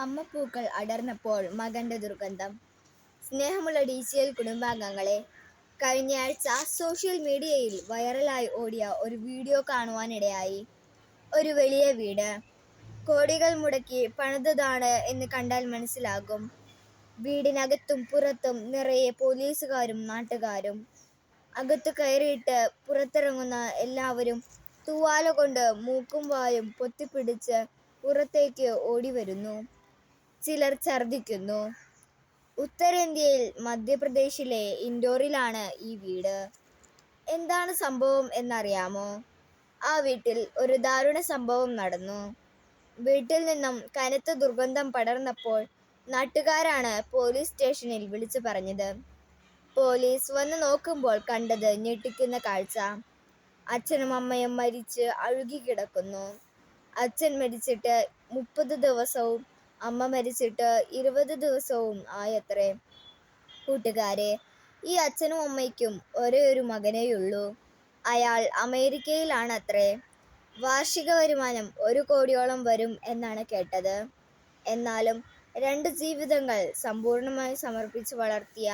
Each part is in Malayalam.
അമ്മപ്പൂക്കൾ അടർന്നപ്പോൾ മകന്റെ ദുർഗന്ധം. സ്നേഹമുള്ള ഡി സി എൽ കുടുംബാംഗങ്ങളെ കഴിഞ്ഞയാഴ്ച സോഷ്യൽ മീഡിയയിൽ വൈറലായി ഓടിയ ഒരു വീഡിയോ കാണുവാനിടയായി. ഒരു വലിയ വീട്. കോടികൾ മുടക്കി പണിതതാണ് എന്ന് കണ്ടാൽ മനസ്സിലാകും. വീടിനകത്തും പുറത്തും നിറയെ പോലീസുകാരും നാട്ടുകാരും. അകത്ത് കയറിയിട്ട് പുറത്തിറങ്ങുന്ന എല്ലാവരും തൂവാല കൊണ്ട് മൂക്കും വായും പൊത്തിപ്പിടിച്ച് പുറത്തേക്ക് ഓടി വരുന്നു ചിലർ ഛർദ്ദിക്കുന്നു. ഉത്തരേന്ത്യയിൽ മധ്യപ്രദേശിലെ ഇൻഡോറിലാണ് ഈ വീട്. എന്താണ് സംഭവം എന്നറിയാമോ? ആ വീട്ടിൽ ഒരു ദാരുണ സംഭവം നടന്നു. വീട്ടിൽ നിന്നും കനത്ത ദുർഗന്ധം പടർന്നപ്പോൾ നാട്ടുകാരാണ് പോലീസ് സ്റ്റേഷനിൽ വിളിച്ചു പറഞ്ഞത്. പോലീസ് വന്ന് നോക്കുമ്പോൾ കണ്ടത് ഞെട്ടിക്കുന്ന കാഴ്ച. അച്ഛനും അമ്മയും മരിച്ച് അഴുകി കിടക്കുന്നു അച്ഛൻ മരിച്ചിട്ട് മുപ്പത് ദിവസവും അമ്മ മരിച്ചിട്ട് ഇരുപത് ദിവസവും ആയത്രേ. കൂട്ടുകാരെ ഈ അച്ഛനും അമ്മയ്ക്കും ഒരേ ഒരു മകനേയുള്ളൂ അയാൾ അമേരിക്കയിലാണത്രേ. വാർഷിക വരുമാനം ഒരു കോടിയോളം വരും എന്നാണ് കേട്ടത്. എന്നാലും രണ്ട് ജീവിതങ്ങൾ സമ്പൂർണമായി സമർപ്പിച്ച് വളർത്തിയ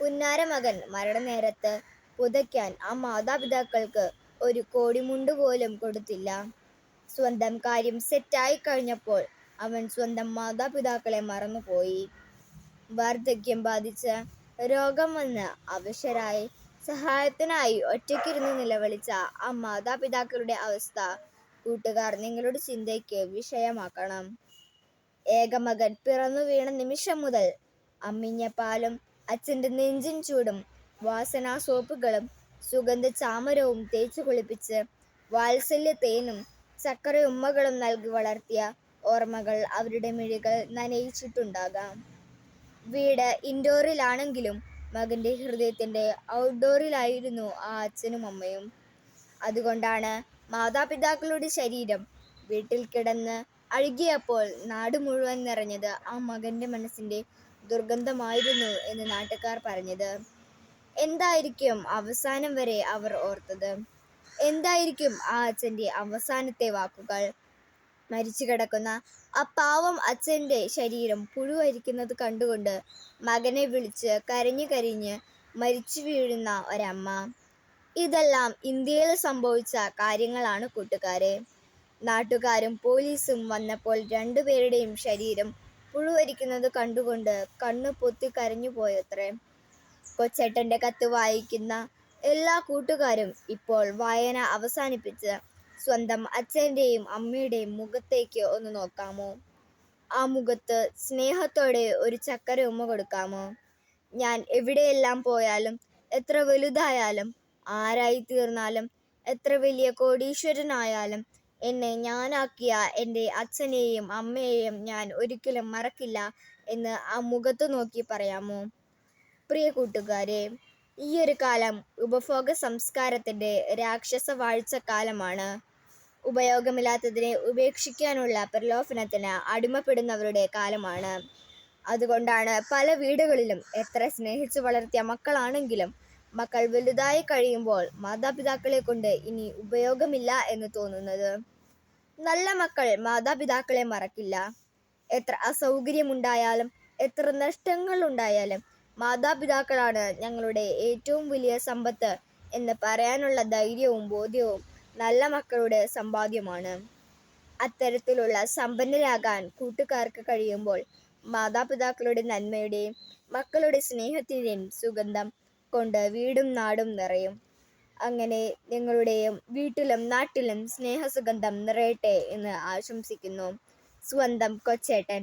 പുന്നാര മകൻ മരണനേരത്ത് പുതയ്ക്കാൻ ആ മാതാപിതാക്കൾക്ക് ഒരു കോടിമുണ്ട് പോലും കൊടുത്തില്ല. സ്വന്തം കാര്യം സെറ്റായി കഴിഞ്ഞപ്പോൾ അവൻ സ്വന്തം മാതാപിതാക്കളെ മറന്നുപോയി. വാർദ്ധക്യം ബാധിച്ച് രോഗം വന്ന് അവശരായി. സഹായത്തിനായി ഒറ്റയ്ക്കിരുന്ന് നിലവിളിച്ച ആ മാതാപിതാക്കളുടെ അവസ്ഥ കൂട്ടുകാർ നിങ്ങളുടെ ചിന്തയ്ക്ക് വിഷയമാക്കണം. ഏകമകൻ പിറന്നു വീണ നിമിഷം മുതൽ അമ്മിഞ്ഞ പാലും അച്ഛന്റെ നെഞ്ചിൻ ചൂടും വാസനാ സോപ്പുകളും സുഗന്ധ ചാമരവും തേച്ചു കുളിപ്പിച്ച് വാത്സല്യ തേനും ചക്കര ഉമ്മകളും നൽകി വളർത്തിയ ഓർമ്മകൾ അവരുടെ മിഴികൾ നനയിച്ചിട്ടുണ്ടാകാം. വീട് ഇൻഡോറിലാണെങ്കിലും മകന്റെ ഹൃദയത്തിന്റെ ഔട്ട്ഡോറിലായിരുന്നു ആ അച്ഛനും അമ്മയും. അതുകൊണ്ടാണ് മാതാപിതാക്കളുടെ ശരീരം വീട്ടിൽ കിടന്ന് അഴുകിയപ്പോൾ നാട് മുഴുവൻ നിറഞ്ഞത് ആ മകന്റെ മനസ്സിന്റെ ദുർഗന്ധമായിരുന്നു എന്ന് നാട്ടുകാർ പറഞ്ഞത്. എന്തായിരിക്കും അവസാനം വരെ അവർ ഓർത്തത്? എന്തായിരിക്കും ആ അച്ഛന്റെ അവസാനത്തെ വാക്കുകൾ? മരിച്ചു കിടക്കുന്ന ആ പാവം അച്ഛന്റെ ശരീരം പുഴുവരിക്കുന്നത് കണ്ടുകൊണ്ട് മകനെ വിളിച്ച് കരഞ്ഞു കരഞ്ഞ് മരിച്ചു വീഴുന്ന ഒരമ്മ. ഇതെല്ലാം ഇന്ത്യയിൽ സംഭവിച്ച കാര്യങ്ങളാണ് കൂട്ടുകാരെ. നാട്ടുകാരും പോലീസും വന്നപ്പോൾ രണ്ടുപേരുടെയും ശരീരം പുഴുവരിക്കുന്നത് കണ്ടുകൊണ്ട് കണ്ണു പൊത്തി കരഞ്ഞു പോയത്രേ. കൊച്ചേട്ടന്റെ കത്ത് വായിക്കുന്ന എല്ലാ കൂട്ടുകാരും ഇപ്പോൾ വായന അവസാനിപ്പിച്ച് സ്വന്തം അച്ഛന്റെയും അമ്മയുടെയും മുഖത്തേക്ക് ഒന്ന് നോക്കാമോ? ആ മുഖത്ത് സ്നേഹത്തോടെ ഒരു ചക്കര ഉമ്മ കൊടുക്കാമോ? ഞാൻ എവിടെയെല്ലാം പോയാലും എത്ര വലുതായാലും ആരായി തീർന്നാലും എത്ര വലിയ കോടീശ്വരനായാലും എന്നെ ഞാനാക്കിയ എന്റെ അച്ഛനെയും അമ്മയെയും ഞാൻ ഒരിക്കലും മറക്കില്ല എന്ന് ആ മുഖത്ത് നോക്കി പറയാമോ? പ്രിയ കൂട്ടുകാരെ ഈ ഒരു കാലം ഉപഭോഗ സംസ്കാരത്തിന്റെ രാക്ഷസ വാഴ്ചക്കാലമാണ്. ഉപയോഗമില്ലാത്തതിനെ ഉപേക്ഷിക്കാനുള്ള പ്രലോഭനത്തിന് അടിമപ്പെടുന്നവരുടെ കാലമാണ്. അതുകൊണ്ടാണ് പല വീടുകളിലും എത്ര സ്നേഹിച്ചു വളർത്തിയ മക്കളാണെങ്കിലും മക്കൾ വലുതായി കഴിയുമ്പോൾ മാതാപിതാക്കളെ കൊണ്ട് ഇനി ഉപയോഗമില്ല എന്ന് തോന്നുന്നത്. നല്ല മക്കൾ മാതാപിതാക്കളെ മറക്കില്ല. എത്ര അസൗകര്യമുണ്ടായാലും എത്ര നഷ്ടങ്ങൾ ഉണ്ടായാലും മാതാപിതാക്കളാണ് ഞങ്ങളുടെ ഏറ്റവും വലിയ സമ്പത്ത് എന്ന് പറയാനുള്ള ധൈര്യവും ബോധ്യവും നല്ല മക്കളുടെ സമ്പാദ്യമാണ്. അത്തരത്തിലുള്ള സമ്പന്നരാകാൻ കൂട്ടുകാർക്ക് കഴിയുമ്പോൾ മാതാപിതാക്കളുടെ നന്മയുടെയും മക്കളുടെ സ്നേഹത്തിന്റെയും സുഗന്ധം കൊണ്ട് വീടും നാടും നിറയും. അങ്ങനെ നിങ്ങളുടെയും വീട്ടിലും നാട്ടിലും സ്നേഹസുഗന്ധം നിറയട്ടെ എന്ന് ആശംസിക്കുന്നു. സ്വന്തം കൊച്ചേട്ടൻ.